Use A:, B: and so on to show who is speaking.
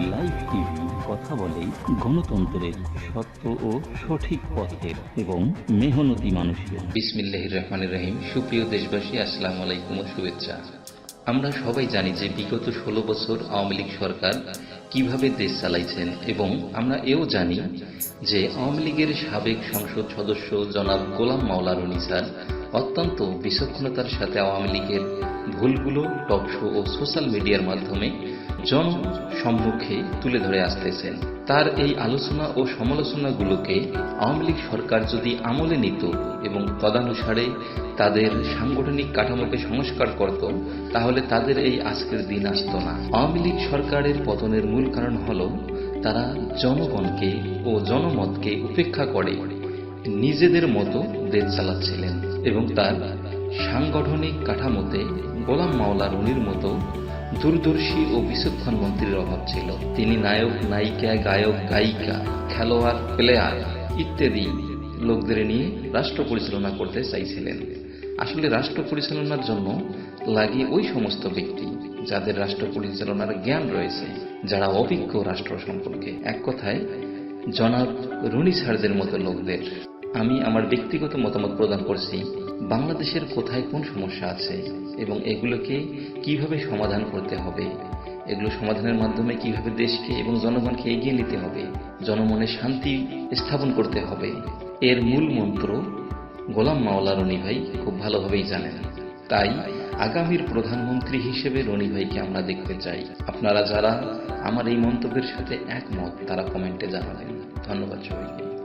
A: Live TV কথা বলে গণতন্ত্রের সত্য ও সঠিক পথের এবং মেহনতি মানুষের।
B: বিসমিল্লাহ রহমান রহিম। সুপ্রিয় দেশবাসী, আসসালামু আলাইকুম শুভেচ্ছা। আমরা সবাই জানি যে বিগত ষোলো বছর আওয়ামী লীগ সরকার কীভাবে দেশ চালাইছেন এবং আমরা এও জানি যে আওয়ামী লীগের সাবেক সংসদ সদস্য জনাব গোলাম মাওলা রনি স্যার অত্যন্ত বিচক্ষণতার সাথে আওয়ামী লীগের ভুলগুলো টকশো ও সোশ্যাল মিডিয়ার মাধ্যমে জন সম্মুখে তুলে ধরে আসতেছেন। তার এই আলোচনা ও সমালোচনাগুলোকে আওয়ামী লীগ সরকার যদি আমলে নিত এবং তদানুসারে তাদের সাংগঠনিক কাঠামোকে সংস্কার করত, তাহলে তাদের এই আজকের দিন আসতো না। আওয়ামী লীগ সরকারের পতনের মূল কারণ হল তারা জনগণকে ও জনমতকে উপেক্ষা করে, নিজেদের মতো দেশ চালাচ্ছিলেন এবং তার সাংগঠনিক কাঠামোতে গোলাম মাওলা রনির মতো দূরদর্শী ও বিচক্ষণ মন্ত্রীর অভাব ছিল। তিনি নায়ক, নায়িকা, গায়ক, গায়িকা, খেলোয়াড়, প্লেয়ার ইত্যাদি লোকদের নিয়ে রাষ্ট্র পরিচালনা করতে চাইছিলেন। আসলে রাষ্ট্র পরিচালনার জন্য লাগে ওই সমস্ত ব্যক্তি যাদের রাষ্ট্র পরিচালনার জ্ঞান রয়েছে, যারা অভিজ্ঞ রাষ্ট্র সম্পর্কে। এক কথায়, জনাব রুনি সারদের মতো লোকদের আমি আমার ব্যক্তিগত মতামত প্রদান করছি বাংলাদেশের কোথায় কোন সমস্যা আছে এবং এগুলোকে কীভাবে সমাধান করতে হবে? এগুলো সমাধানের মাধ্যমে কীভাবে দেশকে এবং জনগণকে এগিয়ে নিতে হবে? জনমনে শান্তি স্থাপন করতে হবে? এর মূল মন্ত্র গোলাম মাওলা রনি ভাই খুব ভালোভাবেই জানেন। তাই আগামীর প্রধানমন্ত্রী হিসেবে রনি ভাইকে আমরা দেখতে চাই। আপনারা যারা আমার এই মন্তব্যের সাথে একমত, তারা কমেন্টে জানাবেন। ধন্যবাদ সবাইকে।